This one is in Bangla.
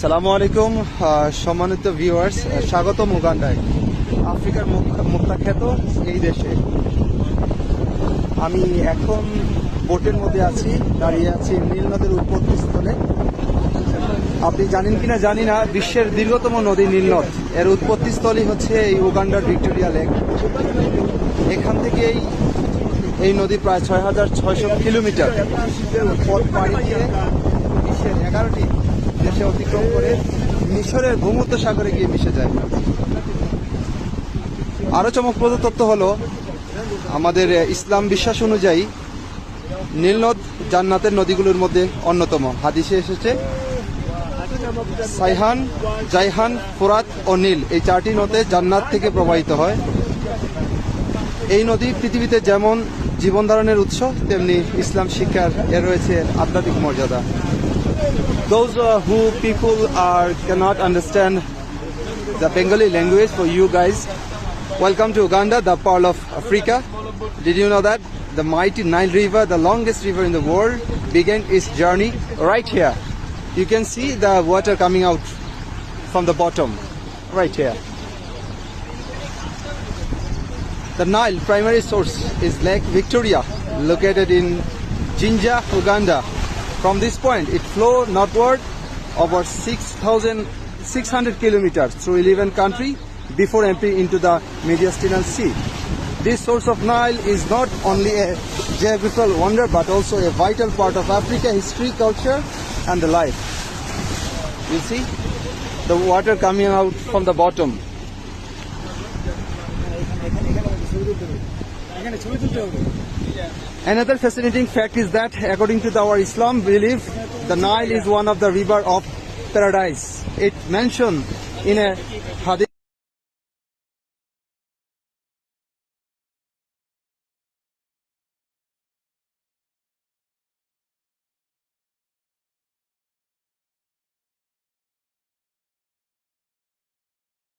সালামু আলাইকুম সম্মানিত ভিউয়ার্স স্বাগতম উগান্ডায়। আফ্রিকার মুক্তাখ্যাত এই দেশে। আমি এখন বোটের মধ্যে আছি, দাঁড়িয়ে আছি নীল নদের উৎপত্তি স্থলে আপনি জানেন কিনা জানি না, বিশ্বের দীর্ঘতম নদী নীল নদ। এর উৎপত্তি স্থলই হচ্ছে এই উগান্ডার ভিক্টোরিয়া লেক। এখান থেকেই এই নদী প্রায় ছয় হাজার ছয়শো কিলোমিটার পথ পাড়ি দিয়ে বিশ্বের এগারোটি দেশে অতিক্রম করে মিশরের ভূমধ্য সাগরে গিয়ে মিশে যায়। আরও চমকপ্রদ তথ্য হলো, আমাদের ইসলাম বিশ্বাস অনুযায়ী নীলনদ জান্নাতের নদীগুলোর মধ্যে অন্যতম। হাদিসে এসেছে, সাইহান, জাইহান, ফোরাত ও নীল এই চারটি নদে জান্নাত থেকে প্রবাহিত হয়। এই নদী পৃথিবীতে যেমন জীবন ধারণের উৎস, তেমনি ইসলাম শিক্ষার এর রয়েছে আধ্যাত্মিক মর্যাদা। Those uh, who people are cannot understand the Bengali language for you guys. Welcome to Uganda, the pearl of Africa. Did you know that the mighty Nile River, the longest river in the world, began its journey right here. You can see the water coming out from the bottom, right here. The Nile primary source is Lake Victoria, located in Jinja, Uganda. From this point, it flows northward over 6,600 kilometers through 11 countries before entering into the Mediastinal Sea. This source of Nile is not only a geographical wonder but also a vital part of Africa history, culture, and the life. You see the water coming out from the bottom. Another fascinating fact is that according to our Islam belief, the Nile is one of the river of paradise. It mentioned in a hadith